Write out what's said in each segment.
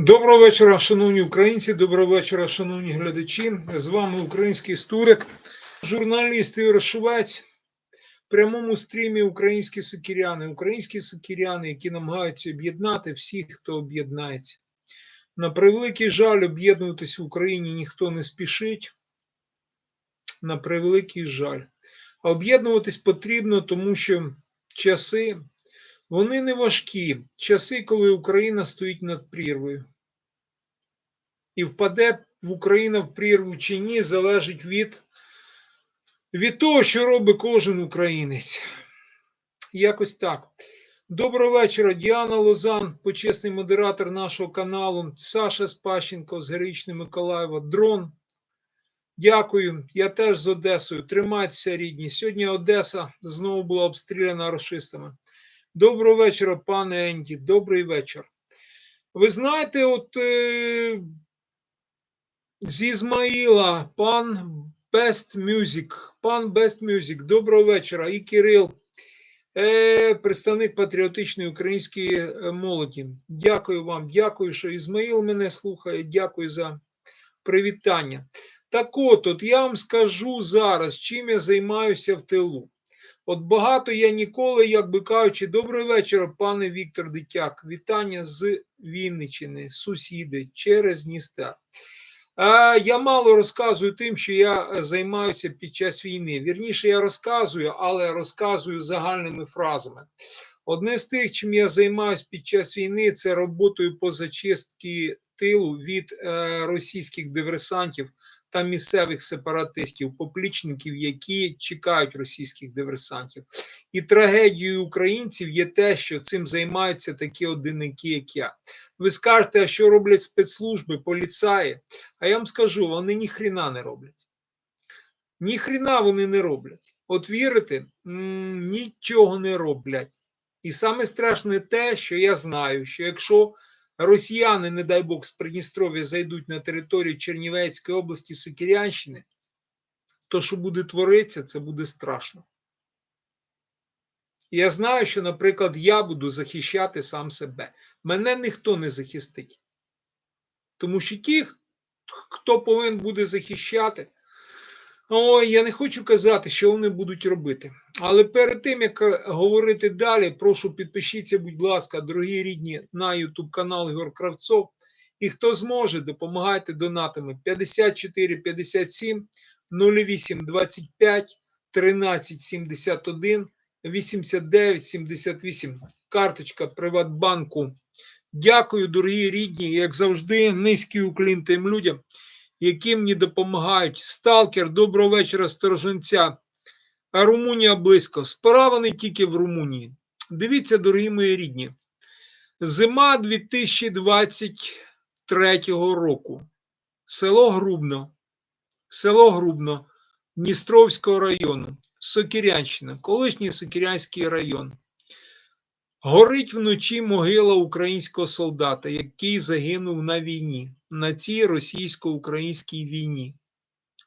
Доброго вечора, шановні українці. Доброго вечора, шановні глядачі. З вами український історик, журналіст Ігор Шувець. В прямому стрімі українські сокіряни. Українські сокіряни, які намагаються об'єднати всіх, хто об'єднається. На превеликий жаль, об'єднуватись в Україні ніхто не спішить. На превеликий жаль. А об'єднуватись потрібно, тому що часи вони не важкі. Часи, коли Україна стоїть над прірвою. І впаде в Україна в прірву чи ні, залежить від, від того, що робить кожен українець. Якось так. Доброго вечора, Діана Лозан, почесний модератор нашого каналу, Саша Спащенко з Героїчної Миколаєва, Дрон. Дякую. Я теж з Одесою. Тримайтеся, рідні. Сьогодні Одеса знову була обстріляна рашистами. Доброго вечора, пане Енді. Добрий вечір. Ви знаєте, от е, з Ізмаїла, пан Best Music, пан Best Music, доброго вечора. І Кирил, е, представник патріотичної української е, молоді. Дякую вам, дякую, що Ізмаїл мене слухає. Дякую за привітання. Так от, от я вам скажу зараз, чим я займаюся в тилу. От багато я ніколи, як би кажучи, добрий вечір, пане Віктор Дитяк. Вітання з Вінничини, сусіди через Дністер. Я мало розказую тим, що я займаюся під час війни. Вірніше, я розказую, але розказую загальними фразами. Одне з тих, чим я займаюся під час війни, це роботою по зачистці тилу від е, російських диверсантів та місцевих сепаратистів, поплічників, які чекають російських диверсантів. І трагедією українців є те, що цим займаються такі одиники, як я. Ви скажете, а що роблять спецслужби, поліцаї? А я вам скажу, вони ні хріна не роблять. Ні хріна вони не роблять. От вірите, нічого не роблять. І саме страшне те, що я знаю, що якщо росіяни, не дай Бог, з Придністров'я зайдуть на територію Чернівецької області Сокірянщини, то, що буде творитися, це буде страшно. Я знаю, що, наприклад, я буду захищати сам себе. Мене ніхто не захистить. Тому що ті, хто повинен буде захищати, ой, я не хочу казати, що вони будуть робити. Але перед тим, як е, говорити далі, прошу підпишіться, будь ласка, дорогі рідні, на YouTube канал Ігор Кравцов. І хто зможе, допомагайте донатами 54 57 08 25 13 71 89 78. Карточка Приватбанку. Дякую, дорогі рідні, як завжди, низький уклін тим людям, які мені допомагають. Сталкер, доброго вечора, стороженця. Румунія близько. Справа не тільки в Румунії. Дивіться, дорогі мої рідні. Зима 2023 року. Село Грубно. Село Грубно Дністровського району. Сокірянщина, колишній Сокірянський район. Горить вночі могила українського солдата, який загинув на війні, на цій російсько-українській війні.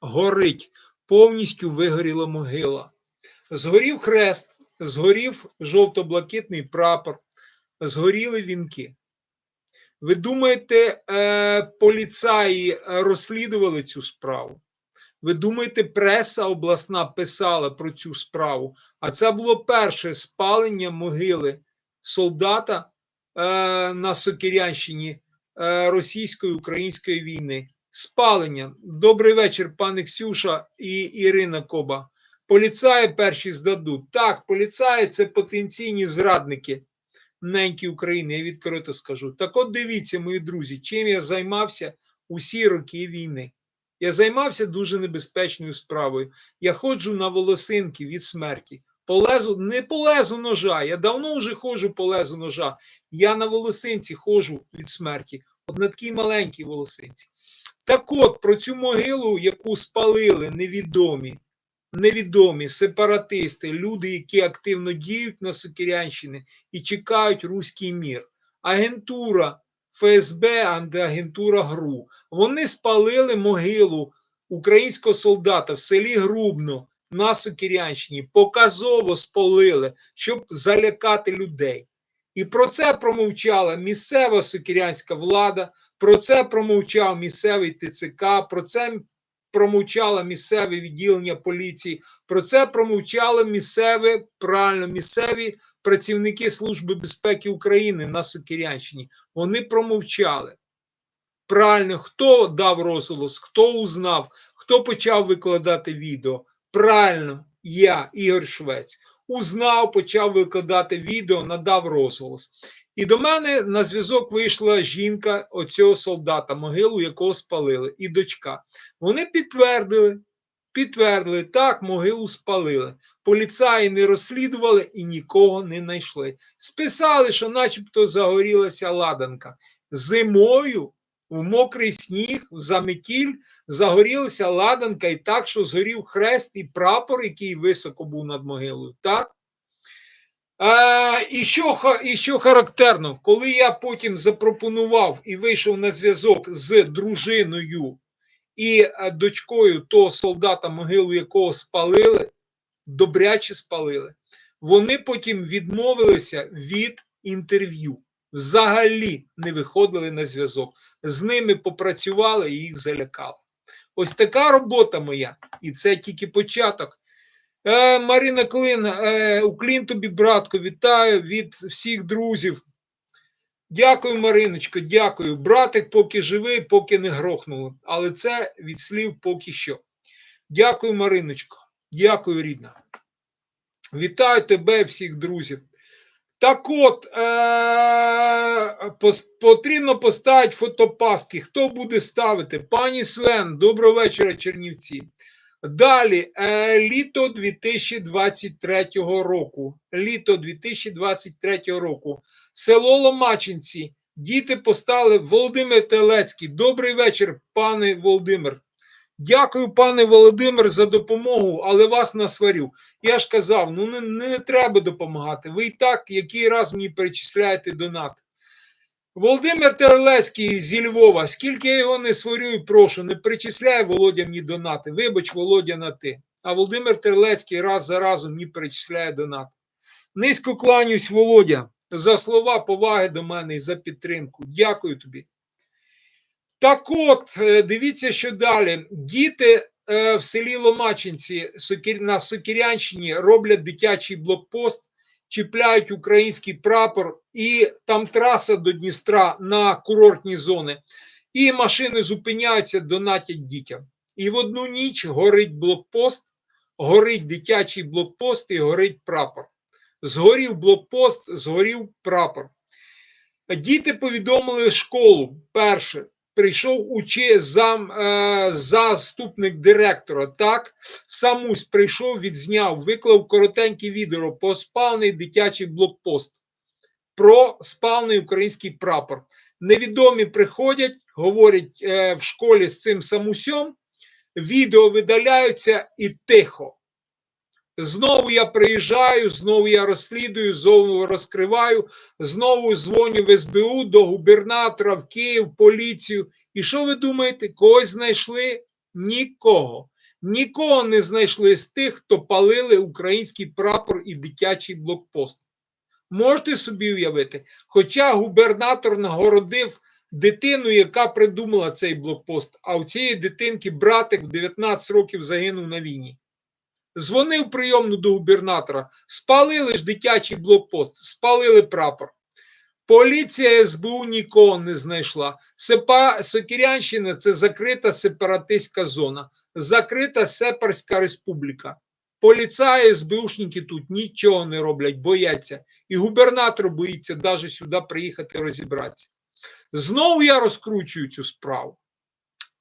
Горить, повністю вигоріла могила. Згорів хрест, згорів жовто-блакитний прапор, згоріли вінки. Ви думаєте, е, поліцаї розслідували цю справу? Ви думаєте, преса обласна писала про цю справу? А це було перше спалення могили солдата е, на Сокирянщині російської української війни. Спалення. Добрий вечір, пане Ксюша і Ірина Коба. Поліцаї перші здадуть. Так, поліцаї це потенційні зрадники неньки України, я відкрито скажу. Так от дивіться, мої друзі, чим я займався усі роки війни. Я займався дуже небезпечною справою. Я ходжу на волосинки від смерті. По не по лезу ножа. Я давно вже ходжу по лезу ножа. Я на волосинці ходжу від смерті. От на такій маленькій волосинці. Так от, про цю могилу, яку спалили невідомі, невідомі сепаратисти, люди, які активно діють на Сокирянщині і чекають руський мір. Агентура ФСБ, антиагентура ГРУ. Вони спалили могилу українського солдата в селі Грубно на Сокирянщині. Показово спалили, щоб залякати людей. І про це промовчала місцева сокірянська влада, про це промовчав місцевий ТЦК, про це промовчало місцеве відділення поліції, про це промовчали місцеві, правильно, місцеві працівники Служби безпеки України на Сокірянщині. Вони промовчали. Правильно, хто дав розголос, хто узнав, хто почав викладати відео. Правильно, я, Ігор Швець, узнав, почав викладати відео, надав розголос. І до мене на зв'язок вийшла жінка оцього солдата, могилу якого спалили, і дочка. Вони підтвердили, підтвердили, так, могилу спалили. Поліцаї не розслідували і нікого не знайшли. Списали, що начебто загорілася ладанка. Зимою в мокрий сніг, в заметіль загорілася ладанка і так, що згорів хрест і прапор, який високо був над могилою. Так? Е, і, що, і що характерно, коли я потім запропонував і вийшов на зв'язок з дружиною і е, дочкою того солдата, могилу якого спалили, добряче спалили, вони потім відмовилися від інтерв'ю. Взагалі не виходили на зв'язок. З ними попрацювали і їх залякали. Ось така робота моя, і це тільки початок. Е, Марина Клин, е, уклін тобі, братко, вітаю від всіх друзів. Дякую, Мариночко, дякую. Братик поки живий, поки не грохнули. Але це від слів поки що. Дякую, Мариночко. Дякую, рідна. Вітаю тебе, всіх друзів. Так от, е- потрібно поставити фотопастки. Хто буде ставити? Пані Свен, доброго вечора, Чернівці. Далі, е, літо 2023 року. Літо 2023 року. Село Ломачинці. Діти постали Володимир Телецький. Добрий вечір, пане Володимир. Дякую, пане Володимир, за допомогу, але вас насварю. Я ж казав, ну не, не треба допомагати. Ви і так, який раз мені перечисляєте донат. Володимир Телецький зі Львова. Скільки я його не сварю, прошу, не перечисляй Володя мені донати. Вибач, Володя, на ти. А Володимир Телецький раз за разом мені перечисляє донат. Низько кланюсь, Володя, за слова поваги до мене і за підтримку. Дякую тобі. Так от, е, дивіться, що далі. Діти е, в селі Ломачинці на Сокірянщині роблять дитячий блокпост, чіпляють український прапор, і там траса до Дністра на курортні зони. І машини зупиняються, донатять дітям. І в одну ніч горить блокпост, горить дитячий блокпост і горить прапор. Згорів блокпост, згорів прапор. Діти повідомили школу. Перше, прийшов учи зам, е, заступник директора. Так, самусь прийшов, відзняв, виклав коротеньке відео про спальний дитячий блокпост, про спальний український прапор. Невідомі приходять, говорять е, в школі з цим самусьом, відео видаляються і тихо. Знову я приїжджаю, знову я розслідую, знову розкриваю, знову дзвоню в СБУ до губернатора в Київ, поліцію. І що ви думаєте? Когось знайшли? Нікого. Нікого не знайшли з тих, хто палили український прапор і дитячий блокпост. Можете собі уявити? Хоча губернатор нагородив дитину, яка придумала цей блокпост, а у цієї дитинки братик в 19 років загинув на війні. Дзвонив прийомну до губернатора, спалили ж дитячий блокпост, спалили прапор. Поліція СБУ нікого не знайшла. Сепа Сокірянщина це закрита сепаратистська зона, закрита Сепарська республіка. Поліцаї, СБУшники тут нічого не роблять, бояться. І губернатор боїться навіть сюди приїхати розібратися. Знову я розкручую цю справу.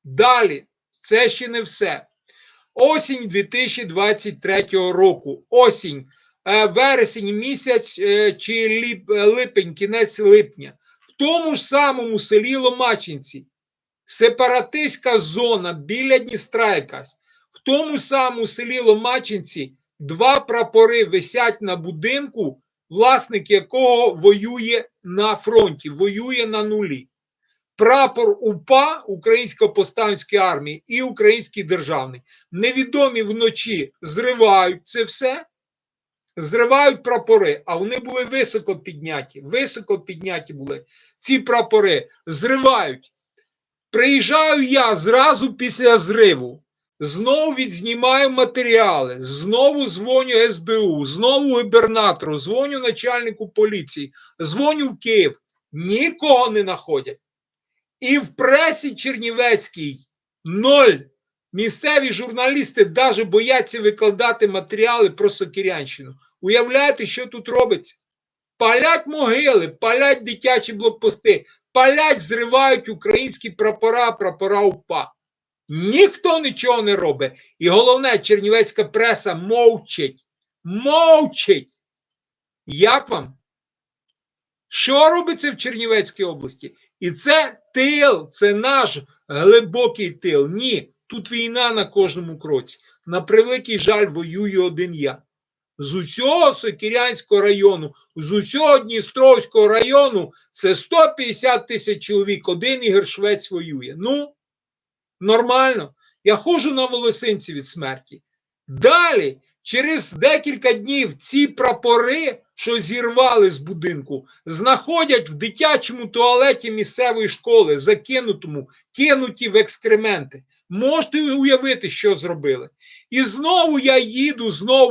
Далі, це ще не все. Осінь 2023 року. Осінь, е, вересень місяць е, чи ліп- е, липень, кінець липня. В тому ж самому селі Ломачинці, сепаратистська зона біля Дністра якась. В тому самому селі Ломачинці два прапори висять на будинку, власник якого воює на фронті, воює на нулі. Прапор УПА Українсько-повстанської армії і Український державний. Невідомі вночі зривають це все, зривають прапори, а вони були високо підняті. Високо підняті були ці прапори, зривають. Приїжджаю я зразу після зриву. Знову відзнімаю матеріали, знову дзвоню СБУ, знову губернатору, дзвоню начальнику поліції, дзвоню в Київ. Нікого не знаходять. І в пресі Чернівецькій ноль. Місцеві журналісти навіть бояться викладати матеріали про Сокирянщину. Уявляєте, що тут робиться? Палять могили, палять дитячі блокпости, палять, зривають українські прапора, прапора УПА. Ніхто нічого не робить. І головне, чернівецька преса мовчить. Мовчить. Як вам? Що робиться в Чернівецькій області? І це тил, це наш глибокий тил. Ні, тут війна на кожному кроці. На превеликий жаль, воюю один я. З усього Сокирянського району, з усього Дністровського району це 150 тисяч чоловік. Один Ігор Швець воює. Ну, нормально. Я ходжу на волосинці від смерті. Далі, через декілька днів, ці прапори, що зірвали з будинку, знаходять в дитячому туалеті місцевої школи, закинутому, кинуті в екскременти. Можете уявити, що зробили. І знову я їду, знову